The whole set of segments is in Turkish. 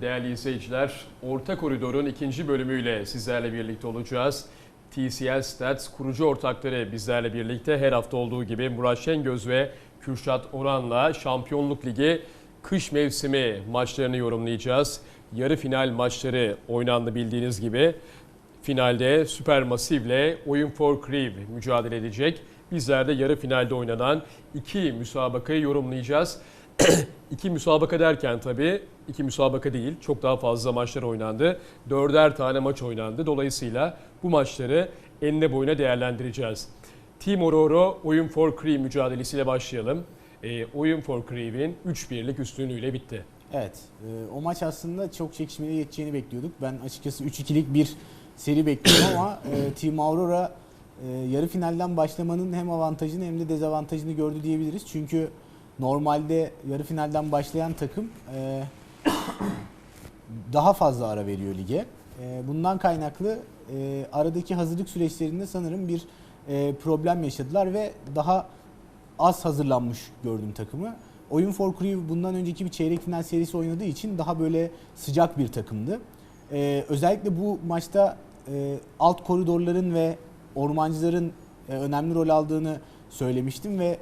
Değerli izleyiciler, Orta Koridor'un ikinci bölümüyle sizlerle birlikte olacağız. TCL Stats kurucu ortakları bizlerle birlikte her hafta olduğu gibi Murat Şengöz ve Kürşat Oran'la Şampiyonluk Ligi kış mevsimi maçlarını yorumlayacağız. Yarı final maçları oynandı bildiğiniz gibi. Finalde Supermassive Oyun for Crew mücadele edecek. Bizler de yarı finalde oynanan iki müsabakayı yorumlayacağız. iki müsabaka derken tabii iki müsabaka değil çok daha fazla maçlar oynandı. Dörder tane maç oynandı. Dolayısıyla bu maçları enine boyuna değerlendireceğiz. Team Ororo Oyun for Crew mücadelesiyle başlayalım. E, Oyun for Crew'in 3-1'lik üstünlüğüyle bitti. Evet, e, o maç aslında çok çekişmeli geçeceğini bekliyorduk. Ben açıkçası 3-2'lik bir seri bekliyorum ama e, Team Aurora e, yarı finalden başlamanın hem avantajını hem de dezavantajını gördü diyebiliriz. Çünkü normalde yarı finalden başlayan takım e, daha fazla ara veriyor lige. E, bundan kaynaklı e, aradaki hazırlık süreçlerinde sanırım bir e, problem yaşadılar ve daha az hazırlanmış gördüm takımı. Oyun for Crew bundan önceki bir çeyrek final serisi oynadığı için daha böyle sıcak bir takımdı. Ee, özellikle bu maçta e, alt koridorların ve ormancıların e, önemli rol aldığını söylemiştim ve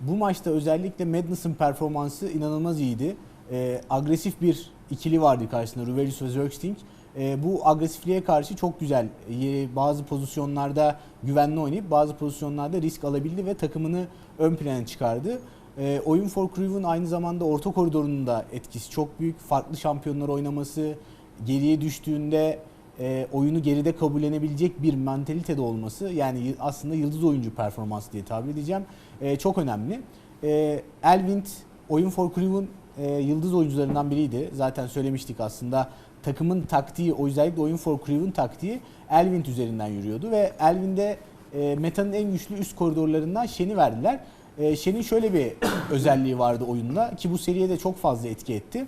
bu maçta özellikle Madness'ın performansı inanılmaz iyiydi. Ee, agresif bir ikili vardı karşısında Ruvelius ve Zergsting. Ee, bu agresifliğe karşı çok güzel e, bazı pozisyonlarda güvenli oynayıp bazı pozisyonlarda risk alabildi ve takımını ön plana çıkardı. E, Oyun for Crew'un aynı zamanda orta koridorunun da etkisi çok büyük. Farklı şampiyonlar oynaması, geriye düştüğünde e, oyunu geride kabullenebilecek bir mentalitede olması yani aslında yıldız oyuncu performansı diye tabir edeceğim. E, çok önemli. E, Elvind Oyun for Crew'un e, yıldız oyuncularından biriydi. Zaten söylemiştik aslında takımın taktiği, özellikle Oyun for Crew'un taktiği Elvind üzerinden yürüyordu ve Elvind'e e, metanın en güçlü üst koridorlarından Shen'i verdiler. E, Shen'in şöyle bir özelliği vardı oyunda ki bu seriye de çok fazla etki etti.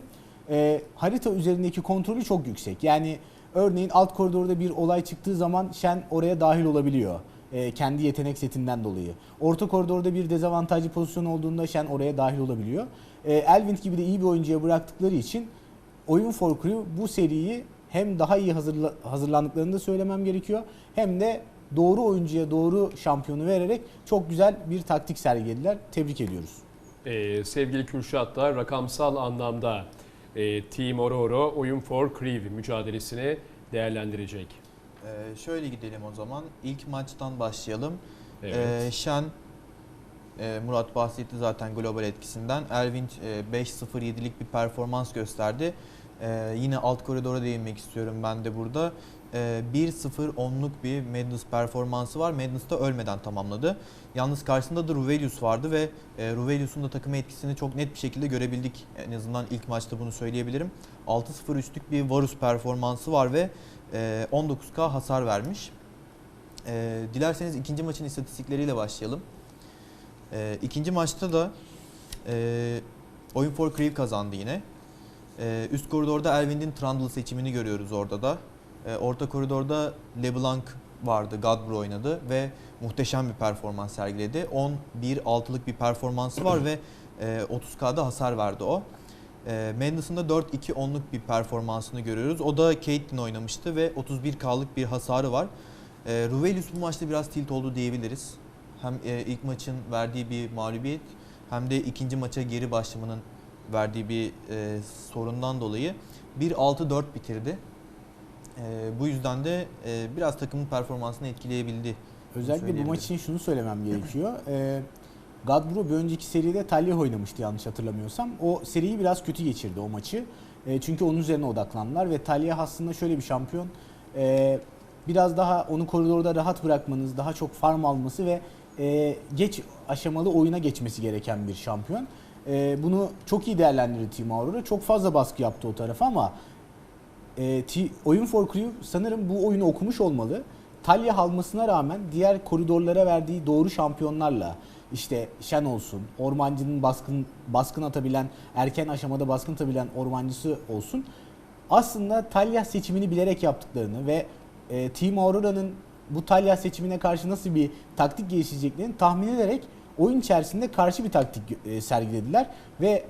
E, harita üzerindeki kontrolü çok yüksek. Yani örneğin alt koridorda bir olay çıktığı zaman Shen oraya dahil olabiliyor. E, kendi yetenek setinden dolayı. Orta koridorda bir dezavantajlı pozisyon olduğunda Shen oraya dahil olabiliyor. E, Elvind gibi de iyi bir oyuncuya bıraktıkları için Oyun for Crew bu seriyi hem daha iyi hazırla, hazırlandıklarını da söylemem gerekiyor hem de doğru oyuncuya doğru şampiyonu vererek çok güzel bir taktik sergilediler. Tebrik ediyoruz. Ee, sevgili Kürşat da rakamsal anlamda e, Team Ororo Oyun for Crew mücadelesini değerlendirecek. Ee, şöyle gidelim o zaman. İlk maçtan başlayalım. Evet. Ee, Şen, e, Murat bahsetti zaten global etkisinden. Elvin e, 5-0-7'lik bir performans gösterdi. Ee, yine alt koridora değinmek istiyorum ben de burada. Ee, 1-0-10'luk bir Madness performansı var. Madness da ölmeden tamamladı. Yalnız karşısında da Ruvelius vardı ve e, Ruvelius'un da takıma etkisini çok net bir şekilde görebildik. En azından ilk maçta bunu söyleyebilirim. 6-0 üstlük bir Varus performansı var ve e, 19k hasar vermiş. E, dilerseniz ikinci maçın istatistikleriyle başlayalım. E, ikinci maçta da e, Oyun for Crew kazandı yine. E, üst koridorda Elvind'in Trundle seçimini görüyoruz orada da. E, orta koridorda LeBlanc vardı, Godbro oynadı ve muhteşem bir performans sergiledi. 11-6'lık bir performansı var ve e, 30k'da hasar verdi o. E, Madness'ın da 4-2-10'luk bir performansını görüyoruz. O da Caitlyn oynamıştı ve 31k'lık bir hasarı var. E, Ruvelius bu maçta biraz tilt oldu diyebiliriz. Hem e, ilk maçın verdiği bir mağlubiyet hem de ikinci maça geri başlamanın verdiği bir e, sorundan dolayı 1-6-4 bitirdi. E, bu yüzden de e, biraz takımın performansını etkileyebildi. Özellikle bu maç için şunu söylemem gerekiyor. Ee, Gadbro bir önceki seride Talyah oynamıştı yanlış hatırlamıyorsam. O seriyi biraz kötü geçirdi o maçı. Ee, çünkü onun üzerine odaklandılar ve Talyah aslında şöyle bir şampiyon. Ee, biraz daha onu koridorda rahat bırakmanız, daha çok farm alması ve e, geç aşamalı oyuna geçmesi gereken bir şampiyon. Ee, bunu çok iyi değerlendirdi Team Aurora. Çok fazla baskı yaptı o tarafa ama e, T- Oyun for Crew sanırım bu oyunu okumuş olmalı. Talya almasına rağmen diğer koridorlara verdiği doğru şampiyonlarla işte Shen olsun, ormancının baskın baskın atabilen, erken aşamada baskın atabilen ormancısı olsun. Aslında Talya seçimini bilerek yaptıklarını ve e, Team Aurora'nın bu Talya seçimine karşı nasıl bir taktik geliştireceklerini tahmin ederek oyun içerisinde karşı bir taktik e, sergilediler ve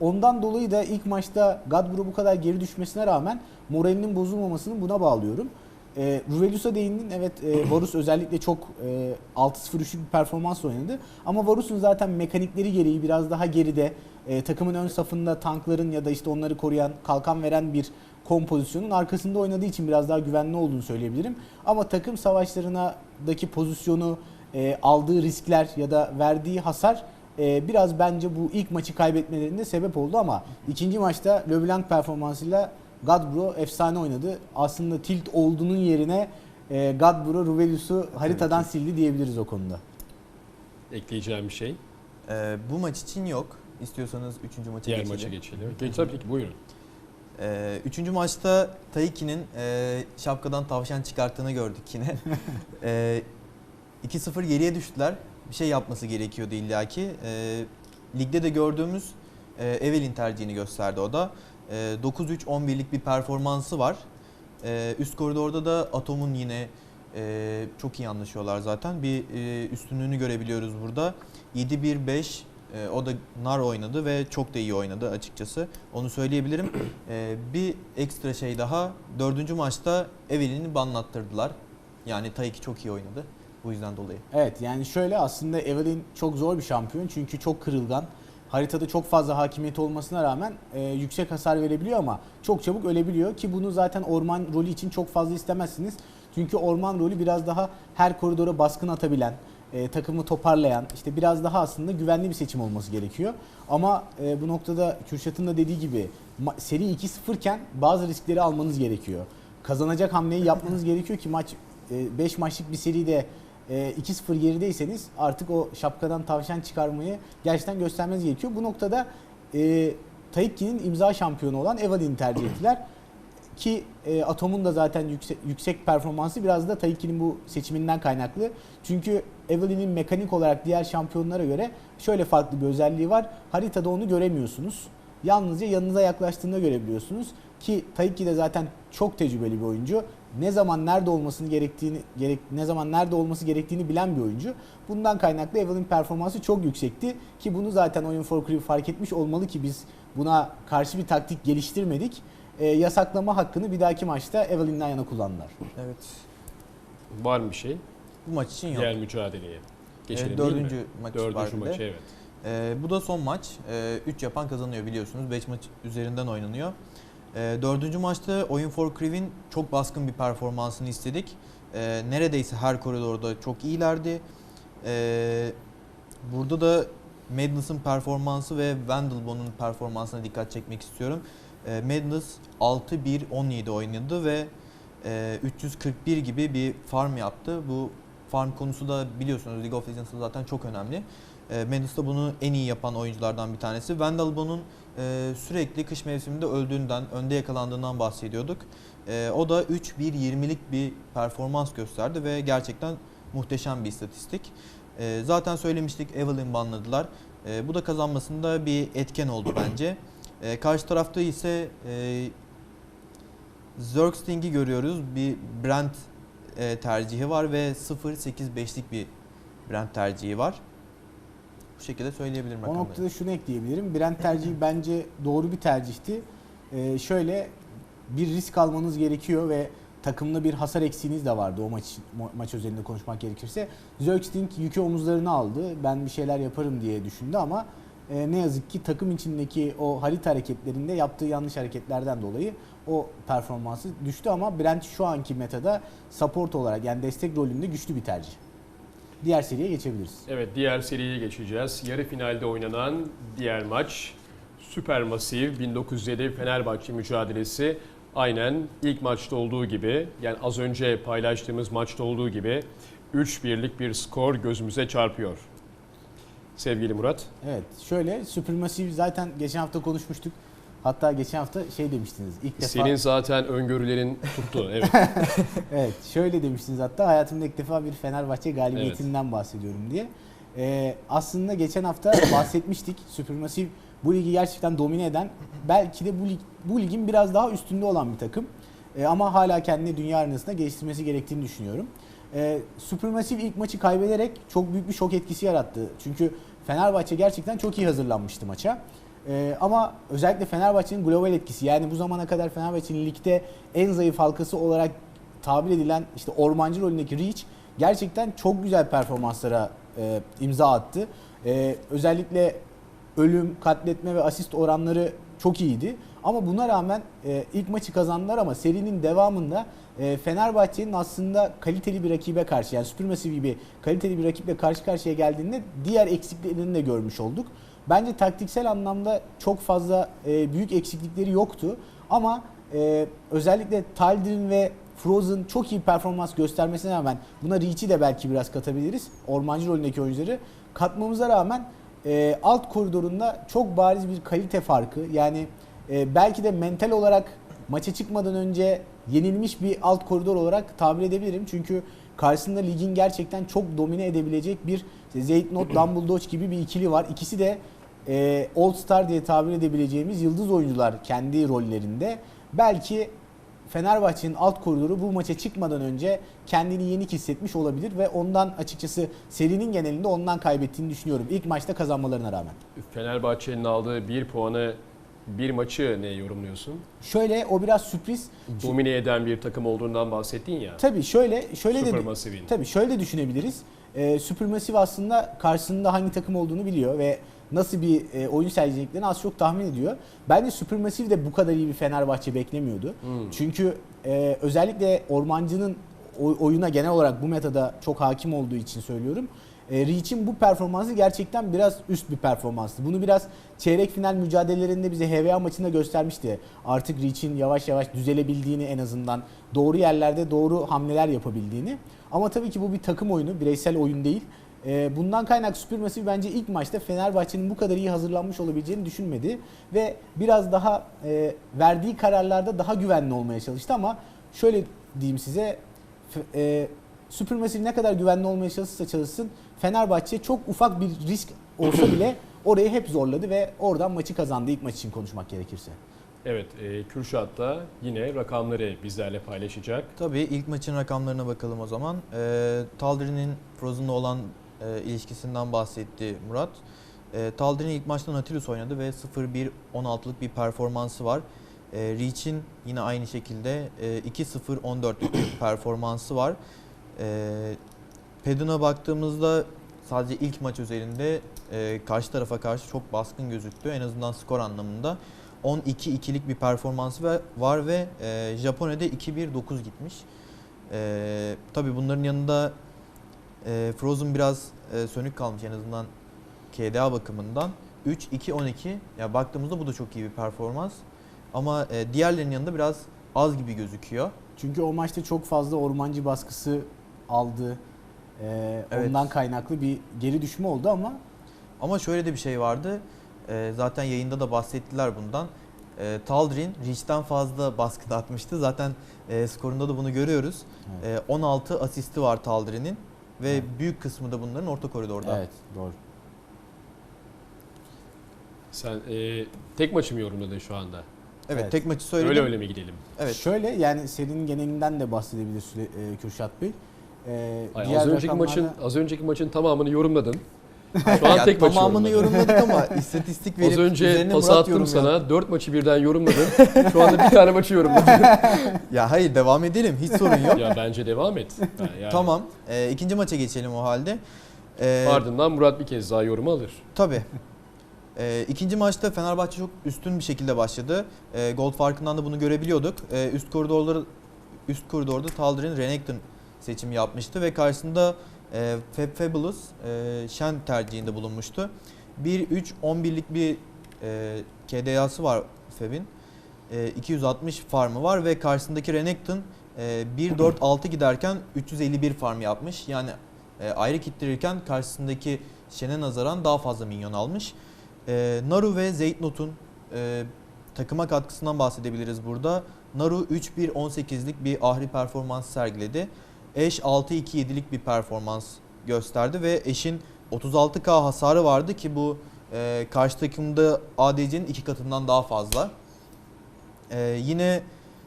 ondan dolayı da ilk maçta Gadbro bu kadar geri düşmesine rağmen moralinin bozulmamasını buna bağlıyorum. E, Ruvelus'a değindin. Evet e, Varus özellikle çok e, 6-0-3'lük bir performans oynadı. Ama Varus'un zaten mekanikleri gereği biraz daha geride e, takımın ön safında tankların ya da işte onları koruyan, kalkan veren bir kompozisyonun arkasında oynadığı için biraz daha güvenli olduğunu söyleyebilirim. Ama takım savaşlarındaki pozisyonu, e, aldığı riskler ya da verdiği hasar e, biraz bence bu ilk maçı kaybetmelerinde sebep oldu ama ikinci maçta LeBlanc performansıyla Gadbro efsane oynadı. Aslında tilt olduğunun yerine e, Gadbro Ruvelus'u haritadan sildi diyebiliriz o konuda. Ekleyeceğim bir şey. Ee, bu maç için yok. İstiyorsanız 3. maça Diğer geçelim. maça geçelim. Geç tabii ki buyurun. Ee, üçüncü maçta Taiki'nin e, şapkadan tavşan çıkarttığını gördük yine. Ee, 2-0 geriye düştüler. Bir şey yapması gerekiyordu illaki. Ee, ligde de gördüğümüz e, Evelyn tercihini gösterdi o da. Ee, 9-3-11'lik bir performansı var. Ee, üst koridorda da Atom'un yine e, çok iyi anlaşıyorlar zaten. Bir e, üstünlüğünü görebiliyoruz burada. 7-1-5 e, o da nar oynadı ve çok da iyi oynadı açıkçası. Onu söyleyebilirim. E, bir ekstra şey daha. Dördüncü maçta Evelyn'i banlattırdılar. Yani Taiki çok iyi oynadı. Bu yüzden dolayı. Evet yani şöyle aslında Evelyn çok zor bir şampiyon çünkü çok kırılgan. Haritada çok fazla hakimiyeti olmasına rağmen e, yüksek hasar verebiliyor ama çok çabuk ölebiliyor ki bunu zaten orman rolü için çok fazla istemezsiniz. Çünkü orman rolü biraz daha her koridora baskın atabilen, e, takımı toparlayan, işte biraz daha aslında güvenli bir seçim olması gerekiyor. Ama e, bu noktada Kürşat'ın da dediği gibi seri 2-0 iken bazı riskleri almanız gerekiyor. Kazanacak hamleyi yapmanız gerekiyor ki maç 5 maçlık bir seride e, 2-0 gerideyseniz artık o şapkadan tavşan çıkarmayı gerçekten göstermeniz gerekiyor. Bu noktada e, Taikki'nin imza şampiyonu olan Evelyn'i tercih ettiler. Ki e, Atom'un da zaten yüksek, yüksek performansı biraz da Taikki'nin bu seçiminden kaynaklı. Çünkü Evelyn'in mekanik olarak diğer şampiyonlara göre şöyle farklı bir özelliği var. Haritada onu göremiyorsunuz. Yalnızca yanınıza yaklaştığında görebiliyorsunuz. Ki Taiki de zaten çok tecrübeli bir oyuncu. Ne zaman nerede olmasını gerektiğini gerek ne zaman nerede olması gerektiğini bilen bir oyuncu. Bundan kaynaklı Evelyn performansı çok yüksekti ki bunu zaten Oyun for Crew fark etmiş olmalı ki biz buna karşı bir taktik geliştirmedik. Ee, yasaklama hakkını bir dahaki maçta Evelyn'den yana kullandılar. Evet. Var mı bir şey? Bu maç için yok. Diğer mücadeleye. Geçelim Ee, değil mi? dördüncü maç Dördüncü maçı evet. Ee, bu da son maç. 3 yapan kazanıyor biliyorsunuz. 5 maç üzerinden oynanıyor. Ee, dördüncü maçta Oyun for Crew'in çok baskın bir performansını istedik. Ee, neredeyse her koridorda çok iyilerdi. Ee, burada da Madness'ın performansı ve Vandelbon'un performansına dikkat çekmek istiyorum. Ee, Madness 6-1-17 oynadı ve e, 341 gibi bir farm yaptı. Bu farm konusu da biliyorsunuz League of Legends'da zaten çok önemli. E, Madness da bunu en iyi yapan oyunculardan bir tanesi. Vandelbon'un e, sürekli kış mevsiminde öldüğünden, önde yakalandığından bahsediyorduk. E, o da 3-1-20'lik bir performans gösterdi ve gerçekten muhteşem bir istatistik. E, zaten söylemiştik Evelyn banladılar. E, bu da kazanmasında bir etken oldu bence. E, karşı tarafta ise e, Zergsting'i görüyoruz. Bir Brent e, tercihi var ve 0-8-5'lik bir Brent tercihi var. Bu şekilde söyleyebilirim O noktada şunu ekleyebilirim. Brent tercihi bence doğru bir tercihti. Ee, şöyle bir risk almanız gerekiyor ve takımda bir hasar eksiğiniz de vardı o maç maç özelinde konuşmak gerekirse. Zergsting yükü omuzlarına aldı. Ben bir şeyler yaparım diye düşündü ama e, ne yazık ki takım içindeki o harita hareketlerinde yaptığı yanlış hareketlerden dolayı o performansı düştü ama Brent şu anki metada support olarak yani destek rolünde güçlü bir tercih. Diğer seriye geçebiliriz. Evet diğer seriye geçeceğiz. Yarı finalde oynanan diğer maç Süpermasif 1907 Fenerbahçe mücadelesi. Aynen ilk maçta olduğu gibi yani az önce paylaştığımız maçta olduğu gibi 3-1'lik bir skor gözümüze çarpıyor. Sevgili Murat. Evet şöyle Supermassive zaten geçen hafta konuşmuştuk. Hatta geçen hafta şey demiştiniz ilk defa. Senin zaten öngörülerin tuttu. Evet. Evet şöyle demiştiniz hatta hayatımda ilk defa bir Fenerbahçe galibiyetinden bahsediyorum diye. Ee, aslında geçen hafta bahsetmiştik. Supermassive bu ligi gerçekten domine eden belki de bu, lig, bu ligin biraz daha üstünde olan bir takım. Ee, ama hala kendini dünya arenasında geliştirmesi gerektiğini düşünüyorum. Ee, Supermassive ilk maçı kaybederek çok büyük bir şok etkisi yarattı. Çünkü Fenerbahçe gerçekten çok iyi hazırlanmıştı maça. Ee, ama özellikle Fenerbahçe'nin global etkisi yani bu zamana kadar Fenerbahçe'nin ligde en zayıf halkası olarak tabir edilen işte ormancı rolündeki Reach gerçekten çok güzel performanslara e, imza attı. E, özellikle ölüm, katletme ve asist oranları çok iyiydi. Ama buna rağmen e, ilk maçı kazandılar ama serinin devamında e, Fenerbahçe'nin aslında kaliteli bir rakibe karşı yani Supermassive gibi kaliteli bir rakiple karşı karşıya geldiğinde diğer eksiklerini de görmüş olduk. Bence taktiksel anlamda çok fazla e, büyük eksiklikleri yoktu. Ama e, özellikle Taldir'in ve Frozen çok iyi performans göstermesine rağmen buna Reach'i de belki biraz katabiliriz. Ormancı rolündeki oyuncuları katmamıza rağmen e, alt koridorunda çok bariz bir kalite farkı. Yani e, belki de mental olarak maça çıkmadan önce yenilmiş bir alt koridor olarak tabir edebilirim. Çünkü karşısında ligin gerçekten çok domine edebilecek bir işte Zeytnot, Dumbledore gibi bir ikili var. İkisi de e, All Star diye tabir edebileceğimiz yıldız oyuncular kendi rollerinde. Belki Fenerbahçe'nin alt koridoru bu maça çıkmadan önce kendini yenik hissetmiş olabilir ve ondan açıkçası serinin genelinde ondan kaybettiğini düşünüyorum. İlk maçta kazanmalarına rağmen. Fenerbahçe'nin aldığı bir puanı bir maçı ne yorumluyorsun? Şöyle o biraz sürpriz. Domine eden bir takım olduğundan bahsettin ya. Tabii şöyle şöyle de Supermassive'in. tabii şöyle de düşünebiliriz. Ee, Supermassive aslında karşısında hangi takım olduğunu biliyor ve nasıl bir e, oyun sergileyeceklerini az çok tahmin ediyor. Bence Supermassive de bu kadar iyi bir Fenerbahçe beklemiyordu. Hmm. Çünkü e, özellikle Ormancı'nın oy- oyuna genel olarak bu metada çok hakim olduğu için söylüyorum. E, Reach'in bu performansı gerçekten biraz üst bir performanstı. Bunu biraz çeyrek final mücadelelerinde bize HVA maçında göstermişti. Artık Reach'in yavaş yavaş düzelebildiğini en azından doğru yerlerde doğru hamleler yapabildiğini. Ama tabii ki bu bir takım oyunu, bireysel oyun değil. E, bundan kaynak Supermassive bence ilk maçta Fenerbahçe'nin bu kadar iyi hazırlanmış olabileceğini düşünmedi. Ve biraz daha e, verdiği kararlarda daha güvenli olmaya çalıştı ama şöyle diyeyim size e, Supermassive ne kadar güvenli olmaya çalışırsa çalışsın Fenerbahçe çok ufak bir risk olsa bile orayı hep zorladı ve oradan maçı kazandı ilk maç için konuşmak gerekirse. Evet, e, Kürşat da yine rakamları bizlerle paylaşacak. Tabii ilk maçın rakamlarına bakalım o zaman. Ee, Taldir'in Frozen'la olan e, ilişkisinden bahsetti Murat. E, Taldir'in ilk maçta Nautilus oynadı ve 0-1-16'lık bir performansı var. E, Reach'in yine aynı şekilde e, 2-0-14'lük bir performansı var. E, Pedun'a baktığımızda sadece ilk maç üzerinde e, karşı tarafa karşı çok baskın gözüktü. En azından skor anlamında. 12-2'lik bir performansı var ve e, Japonya'da 2-1-9 gitmiş. E, tabii bunların yanında e, Frozen biraz e, sönük kalmış en azından KDA bakımından. 3-2-12 ya baktığımızda bu da çok iyi bir performans. Ama e, diğerlerinin yanında biraz az gibi gözüküyor. Çünkü o maçta çok fazla ormancı baskısı aldı. E, Evet. Ondan kaynaklı bir geri düşme oldu ama Ama şöyle de bir şey vardı. E, zaten yayında da bahsettiler bundan. E, Taldirin Reach'ten fazla baskı atmıştı. Zaten e, skorunda da bunu görüyoruz. Evet. E, 16 asisti var Taldirin'in ve Evet. büyük kısmı da bunların orta koridorda. evet doğru. Sen e, tek maçı mı yorumladın şu anda? Evet, Evet. tek maçı söyledim. Öyle öyle mi gidelim? Evet. Şöyle yani serinin genelinden de bahsedebilir e, Kürşat Bey. E, Ay, diğer az önceki rakamlarda- maçın az önceki maçın tamamını yorumladın. Şu an tek tamamını yorumladın. yorumladık ama istatistik verip Az önce pas Murat attım yorum sana. yaptı. 4 maçı birden yorumladın. Şu anda bir tane maçı yorumladın. Ya hayır devam edelim hiç sorun yok. ya bence devam et. Ha, yani Tamam. E, ikinci maça geçelim o halde. E, Ardından Murat bir kez daha yorumu alır. Tabii. Ee, ikinci maçta Fenerbahçe çok üstün bir şekilde başladı. Ee, gol farkından da bunu görebiliyorduk. Ee, üst koridorları üst koridorda Taldir'in Renekton seçimi yapmıştı ve karşısında e, Fab Fabulous e, Shen tercihinde bulunmuştu. 1-3-11'lik bir e, KDA'sı var Fab'in. E, 260 farmı var ve karşısındaki Renekton e, 1-4-6 giderken 351 farm yapmış. Yani e, ayrı kittirirken karşısındaki Shen'e nazaran daha fazla minyon almış. E, Naru ve Zeytnot'un e, takıma katkısından bahsedebiliriz burada. Naru 3-1-18'lik bir ahri performans sergiledi. Eş 6-2-7'lik bir performans gösterdi ve Eş'in 36k hasarı vardı ki bu e, karşı takımda ADC'nin iki katından daha fazla. E, yine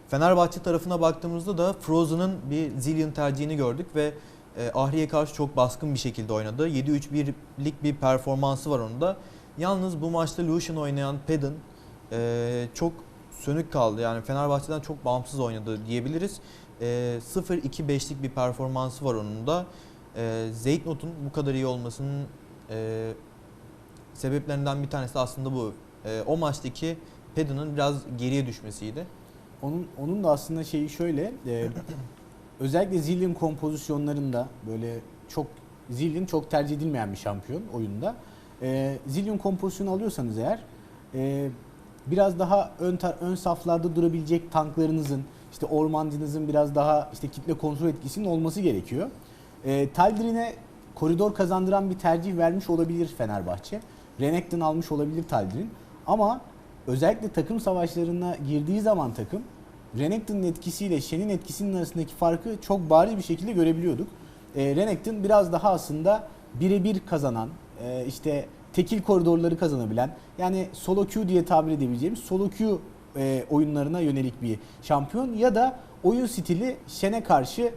Fenerbahçe tarafına baktığımızda da Frozen'ın bir Zillion tercihini gördük ve e, Ahri'ye karşı çok baskın bir şekilde oynadı. 7-3-1'lik bir performansı var onun da. Yalnız bu maçta Lucian oynayan Pedon e, çok sönük kaldı. Yani Fenerbahçe'den çok bağımsız oynadı diyebiliriz. E, 0-2-5'lik bir performansı var onun da. E, Zeytnot'un bu kadar iyi olmasının e, sebeplerinden bir tanesi aslında bu. E, o maçtaki Pedon'un biraz geriye düşmesiydi. Onun onun da aslında şeyi şöyle e, özellikle Zillion kompozisyonlarında böyle çok Zillion çok tercih edilmeyen bir şampiyon oyunda. E, Zillion kompozisyonu alıyorsanız eğer e, biraz daha ön ön saflarda durabilecek tanklarınızın işte ormancınızın biraz daha işte kitle kontrol etkisinin olması gerekiyor. E, Taldirin'e koridor kazandıran bir tercih vermiş olabilir Fenerbahçe. Renekton almış olabilir Taldirin. Ama özellikle takım savaşlarına girdiği zaman takım Renekton'un etkisiyle Shen'in etkisinin arasındaki farkı çok bariz bir şekilde görebiliyorduk. E, Renekton biraz daha aslında birebir kazanan, e, işte tekil koridorları kazanabilen, yani solo queue diye tabir edebileceğimiz solo queue e, oyunlarına yönelik bir şampiyon ya da oyun stili Shen'e karşı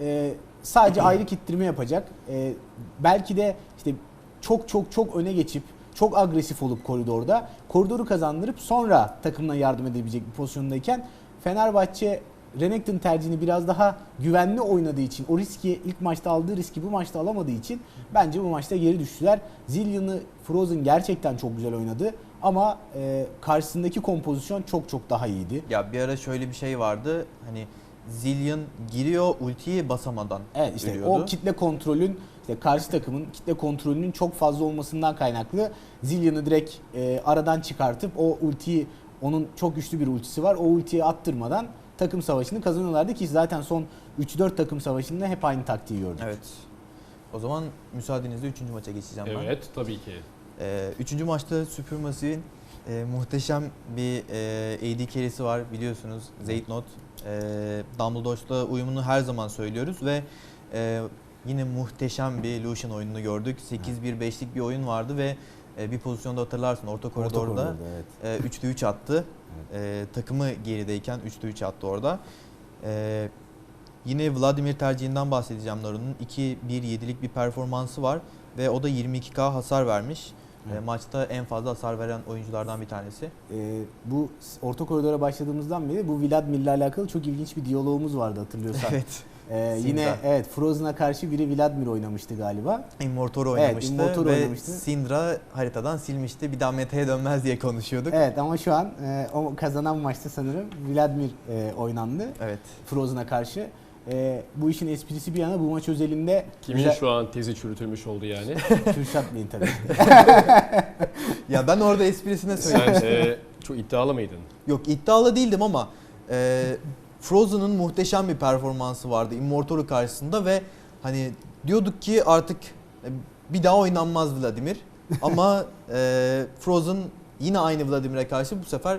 e, sadece ayrı kittirme yapacak. E, belki de işte çok çok çok öne geçip çok agresif olup koridorda koridoru kazandırıp sonra takımına yardım edebilecek bir pozisyondayken Fenerbahçe Renekton tercihini biraz daha güvenli oynadığı için o riski ilk maçta aldığı riski bu maçta alamadığı için bence bu maçta geri düştüler. Zillion'ı Frozen gerçekten çok güzel oynadı ama e, karşısındaki kompozisyon çok çok daha iyiydi. Ya bir ara şöyle bir şey vardı. Hani Zillion giriyor ultiyi basamadan Evet işte ölüyordu. o kitle kontrolün işte karşı takımın kitle kontrolünün çok fazla olmasından kaynaklı Zillion'ı direkt e, aradan çıkartıp o ultiyi onun çok güçlü bir ultisi var. O ultiyi attırmadan takım savaşını kazanıyorlardı ki zaten son 3-4 takım savaşında hep aynı taktiği gördük. Evet. O zaman müsaadenizle 3. maça geçeceğim ben. Evet tabii ki. Ee, üçüncü maçta Supermassive'in e, muhteşem bir e, AD carry'si var biliyorsunuz. Zeytnot. E, Dumbledore'la uyumunu her zaman söylüyoruz ve e, yine muhteşem bir Lucian oyununu gördük. 8-1-5'lik bir oyun vardı ve e, bir pozisyonda hatırlarsın orta Orta koridorda koridorda, evet. e, 3'te 3 attı. E, takımı gerideyken 3'te 3 attı orada. E, yine Vladimir tercihinden bahsedeceğim Naru'nun. 2-1-7'lik bir performansı var ve o da 22k hasar vermiş. E, Evet. maçta en fazla hasar veren oyunculardan bir tanesi. E, bu orta koridora başladığımızdan beri bu Vladimir'le alakalı çok ilginç bir diyalogumuz vardı hatırlıyorsan. Evet. E, Sindra. yine evet Frozen'a karşı biri Vladimir oynamıştı galiba. Immortor Evet, oynamıştı Immortor ve oynamıştı. Syndra haritadan silmişti. Bir daha meta'ya dönmez diye konuşuyorduk. Evet ama şu an e, o kazanan maçta sanırım Vladimir e, oynandı. Evet. Frozen'a karşı. E, bu işin esprisi bir yana bu maç özelinde Kimin güzel- şu an tezi çürütülmüş oldu yani? Kürşat Bey'in tabii. Ya ben orada esprisine söyledim. Sen e, çok iddialı mıydın? Yok iddialı değildim ama e, Frozen'ın muhteşem bir performansı vardı Immortor'u karşısında ve hani diyorduk ki artık e, bir daha oynanmaz Vladimir. Ama e, Frozen yine aynı Vladimir'e karşı bu sefer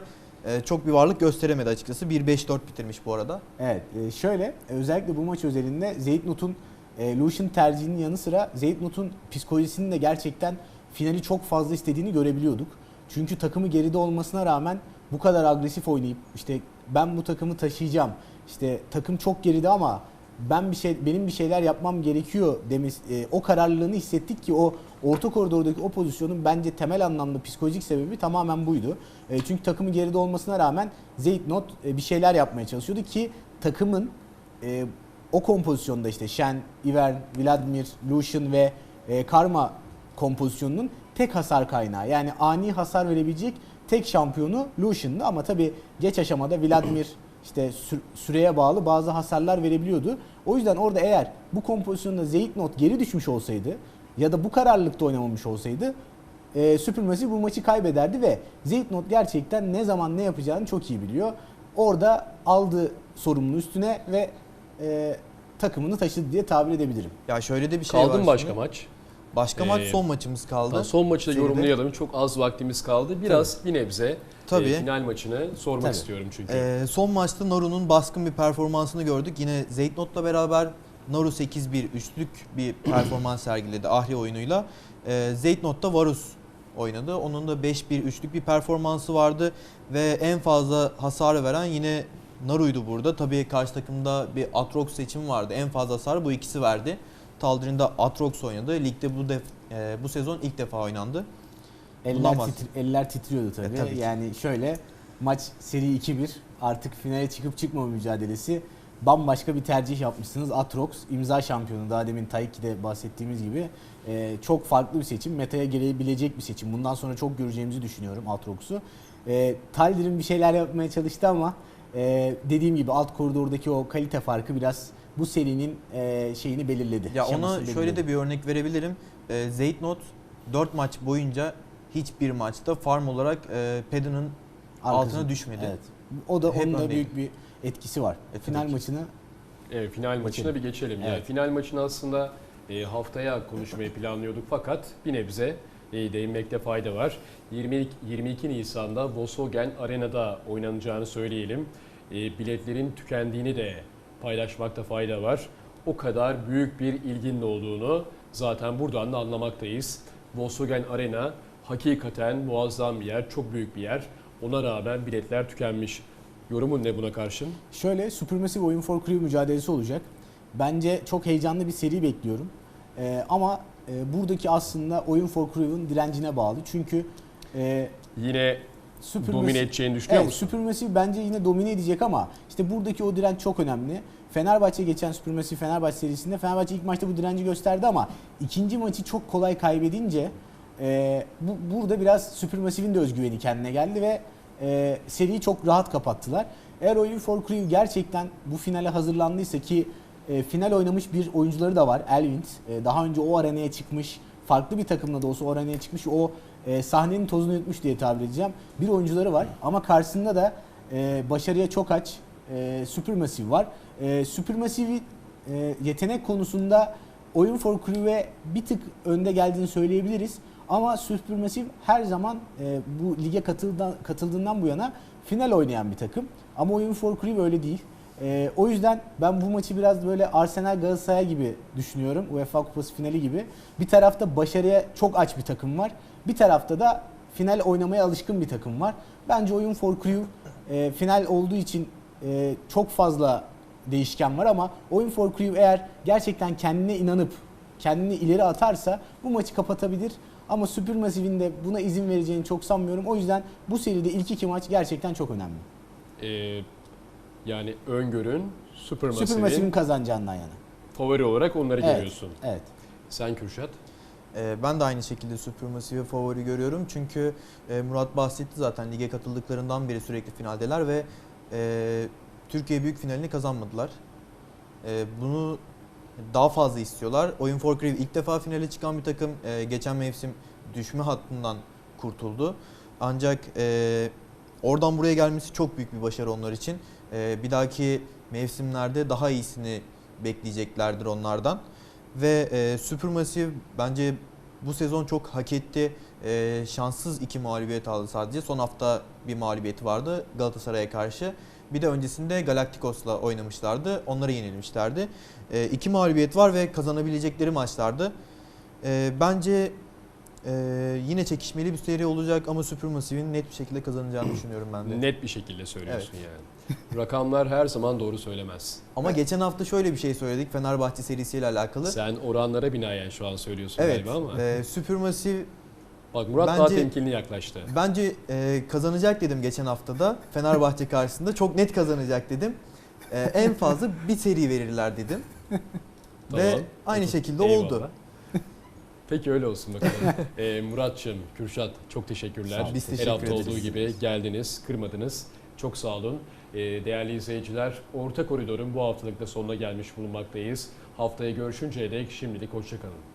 çok bir varlık gösteremedi açıkçası. 1-5-4 bitirmiş bu arada. Evet e, şöyle e, özellikle bu maç özelinde Zeytnot'un e, Lucian tercihinin yanı sıra Zeytnot'un psikolojisinin de gerçekten finali çok fazla istediğini görebiliyorduk. Çünkü takımı geride olmasına rağmen bu kadar agresif oynayıp işte ben bu takımı taşıyacağım. İşte takım çok geride ama ben bir şey benim bir şeyler yapmam gerekiyor demesi e, o kararlılığını hissettik ki o orta koridordaki o pozisyonun bence temel anlamda psikolojik sebebi tamamen buydu. E, çünkü takımın geride olmasına rağmen Zeytnot e, bir şeyler yapmaya çalışıyordu ki takımın e, o kompozisyonda işte Shen, Ivern, Vladimir, Lucian ve Karma kompozisyonunun tek hasar kaynağı. Yani ani hasar verebilecek tek şampiyonu Lucian'dı ama tabi geç aşamada Vladimir işte sü- süreye bağlı bazı hasarlar verebiliyordu. O yüzden orada eğer bu kompozisyonda Zeytnot geri düşmüş olsaydı ya da bu kararlılıkta oynamamış olsaydı e, Supermassive bu maçı kaybederdi ve Zeytnot gerçekten ne zaman ne yapacağını çok iyi biliyor. Orada aldı sorumluluğu üstüne ve e, takımını taşıdı diye tabir edebilirim. Ya şöyle de bir şey var. Kaldı mı başka şimdi. maç? Başka maç Ee, son maçımız kaldı. Son maçı da Seride. yorumlayalım. Çok az vaktimiz kaldı. Biraz bir nebze Tabii. e, final maçını sormak Tabii. istiyorum çünkü. Ee, son maçta Naru'nun baskın bir performansını gördük. Yine Zeytnot'la beraber Naru 8-1 üçlük bir performans sergiledi Ahri oyunuyla. Ee, Zeytnot da Varus oynadı. Onun da 5-1 üçlük bir performansı vardı ve en fazla hasarı veren yine Naru'ydu burada. Tabii karşı takımda bir Atrox seçimi vardı. En fazla hasarı bu ikisi verdi. Taldirin'de Atrox oynadı. Ligde bu def, e, bu sezon ilk defa oynandı. Eller, titri- eller titriyordu tabii. E, tabii ki. Yani şöyle maç seri 2-1 artık finale çıkıp çıkmama mücadelesi bambaşka bir tercih yapmışsınız. Atrox imza şampiyonu daha demin Tayyip'de bahsettiğimiz gibi e, çok farklı bir seçim. Meta'ya gelebilecek bir seçim. Bundan sonra çok göreceğimizi düşünüyorum Atrox'u. E, Taldir'in bir şeyler yapmaya çalıştı ama e, dediğim gibi alt koridordaki o kalite farkı biraz bu serinin e, şeyini belirledi. Ya ona şöyle belirledi. de bir örnek verebilirim. E, Zeytnot 4 maç boyunca hiçbir maçta farm olarak e, Pedon'un altına düşmedi. Evet. O da Hep onun da büyük bir etkisi var. E, Final ki. maçını Evet, final maçına bir geçelim. Yani Evet. final maçını aslında e, haftaya konuşmayı planlıyorduk fakat bir nebze e, değinmekte fayda var. 20, 22 Nisan'da Volkswagen Arena'da oynanacağını söyleyelim. E, biletlerin tükendiğini de paylaşmakta fayda var. O kadar büyük bir ilginin olduğunu zaten buradan da anlamaktayız. Volkswagen Arena hakikaten muazzam bir yer, çok büyük bir yer. Ona rağmen biletler tükenmiş. Yorumun ne buna karşın? şöyle Supermassive Oyun for Crew mücadelesi olacak. Bence çok heyecanlı bir seri bekliyorum. Ee, ama e, buradaki aslında Oyun for Crew'un direncine bağlı. Çünkü e, Yine Supermassive- domine edeceğini düşünüyor Evet, musun? Supermassive bence yine domine edecek ama işte buradaki o direnç çok önemli. Fenerbahçe geçen Supermassive Fenerbahçe serisinde Fenerbahçe ilk maçta bu direnci gösterdi ama ikinci maçı çok kolay kaybedince e, bu, burada biraz Supermassive'in de özgüveni kendine geldi ve e, seriyi çok rahat kapattılar. Eğer Oyun for Crew gerçekten bu finale hazırlandıysa ki e, final oynamış bir oyuncuları da var. Elvind. E, daha önce o arenaya çıkmış. Farklı bir takımla da olsa o arenaya çıkmış. O e, sahnenin tozunu yutmuş diye tabir edeceğim. Bir oyuncuları var. Ama karşısında da e, başarıya çok aç e, Supermassive var. E, Supermassive'i e, yetenek konusunda Oyun for Crew'e bir tık önde geldiğini söyleyebiliriz. Ama Supermassive her zaman e, bu lige katıldığından, katıldığından bu yana final oynayan bir takım. Ama Oyun for Crew öyle değil. Ee, o yüzden ben bu maçı biraz böyle Arsenal Galatasaray gibi düşünüyorum. UEFA Kupası finali gibi. Bir tarafta başarıya çok aç bir takım var. Bir tarafta da final oynamaya alışkın bir takım var. Bence Oyun for Crew e, final olduğu için e, çok fazla değişken var ama Oyun for Crew eğer gerçekten kendine inanıp kendini ileri atarsa bu maçı kapatabilir. Ama Supermassive'in de buna izin vereceğini çok sanmıyorum. O yüzden bu seride ilk iki maç gerçekten çok önemli. Ee, yani öngörün Supermassive'in Supermassive'in kazanacağından yana. favori olarak onları Evet. görüyorsun. Evet. Sen Kürşat? Ee, Ben de aynı şekilde Supermassive'e favori görüyorum. Çünkü e, Murat bahsetti zaten lige katıldıklarından beri sürekli finaldeler ve e, Türkiye büyük finalini kazanmadılar. E, bunu daha fazla istiyorlar. Oyun for Crew ilk defa finale çıkan bir takım. E, geçen mevsim düşme hattından kurtuldu. Ancak e, oradan buraya gelmesi çok büyük bir başarı onlar için. E, bir dahaki mevsimlerde daha iyisini bekleyeceklerdir onlardan. Ve e, Supermassive bence bu sezon çok hak etti. E, şanssız iki mağlubiyet aldı sadece. Son hafta bir mağlubiyeti vardı Galatasaray'a karşı. Bir de öncesinde Galacticos'la oynamışlardı. Onlara yenilmişlerdi. E, iki mağlubiyet var ve kazanabilecekleri maçlardı. E, bence e, yine çekişmeli bir seri olacak ama Supermassive'in net bir şekilde kazanacağını düşünüyorum ben de. Net bir şekilde söylüyorsun yani. Rakamlar her zaman doğru söylemez. Ama geçen hafta şöyle bir şey söyledik Fenerbahçe serisiyle alakalı. Sen oranlara binaen şu an söylüyorsun Evet, galiba ama. e, Supermassive Bak Murat daha bence- temkinli yaklaştı. Bence e, kazanacak dedim geçen haftada Fenerbahçe karşısında. Çok net kazanacak dedim. E, en fazla bir seri verirler dedim. Ve Tamam. aynı şekilde Eyvallah. oldu. Peki öyle olsun bakalım. ee, Muratçım, Kürşat çok teşekkürler. Biz Her teşekkür hafta ederiz. olduğu gibi geldiniz, kırmadınız. Çok sağ olun. Ee, değerli izleyiciler, Orta Koridor'un bu haftalık da sonuna gelmiş bulunmaktayız. Haftaya görüşünceye dek şimdilik hoşçakalın.